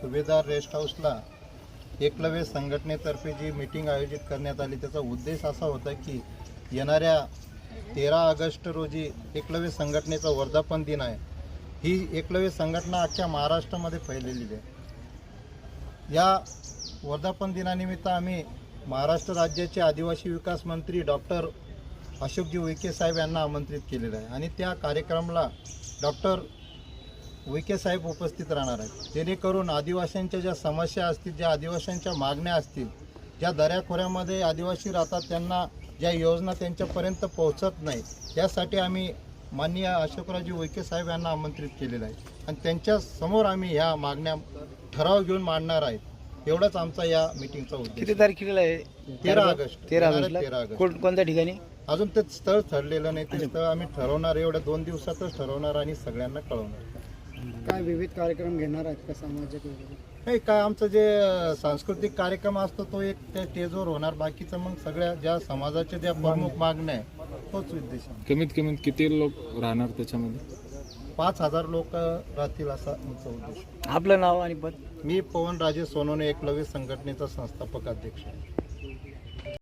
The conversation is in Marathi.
सुभेदार रेस्ट हाऊसला एकलव्य संघटनेतर्फे जी मीटिंग आयोजित करण्यात आली त्याचा उद्देश असा होता की येणाऱ्या तेरा ऑगस्ट रोजी एकलव्य संघटनेचा वर्धापन दिन आहे. ही एकलव्य संघटना अख्ख्या महाराष्ट्रामध्ये फैलेली आहे. या वर्धापन दिनानिमित्त आम्ही महाराष्ट्र राज्याचे आदिवासी विकास मंत्री डॉक्टर अशोकजी उईके साहेब यांना आमंत्रित केलेलं आहे. आणि त्या कार्यक्रमाला डॉक्टर उईके साहेब उपस्थित राहणार आहेत. जेणेकरून आदिवासींच्या ज्या समस्या असतील ज्या आदिवासींच्या मागण्या असतील ज्या दऱ्याखोऱ्यामध्ये आदिवासी राहतात त्यांना ज्या योजना त्यांच्यापर्यंत पोहोचत नाही यासाठी आम्ही माननीय अशोकरावजी उईके साहेब यांना आमंत्रित केलेलं आहे. आणि त्यांच्यासमोर आम्ही ह्या मागण्या ठराव घेऊन मांडणार आहेत. एवढाच आमचा या मिटिंगचा उद्देश किती तारखेला आहे? तेरा ऑगस्ट. तेरा येणाऱ्या ऑगस्टला तेरा ऑगस्ट. कोण कोणत्या ठिकाणी? अजून ते स्थळ ठरलेलं नाही. ते स्थळ आम्ही ठरवणार एवढ्या दोन दिवसातच ठरवणार आणि सगळ्यांना कळवणार काय विविध कार्यक्रम घेणार आहेत का सामाजिक वगैरे? नाही काय आमचं जे सांस्कृतिक कार्यक्रम असतो तो एक त्या स्टेजवर होणार. बाकीचं मग सगळ्या ज्या समाजाच्या ज्या प्रमुख मागण्या आहे तोच उद्देश आहे. कमीत कमीत किती लोक राहणार त्याच्यामध्ये? पाच हजार लोक राहतील असा आमचा उद्देश आहे. आपलं नाव आणि पद? मी पवन राजे सोनवणे एकलव्य संघटनेचा संस्थापक अध्यक्ष आहे.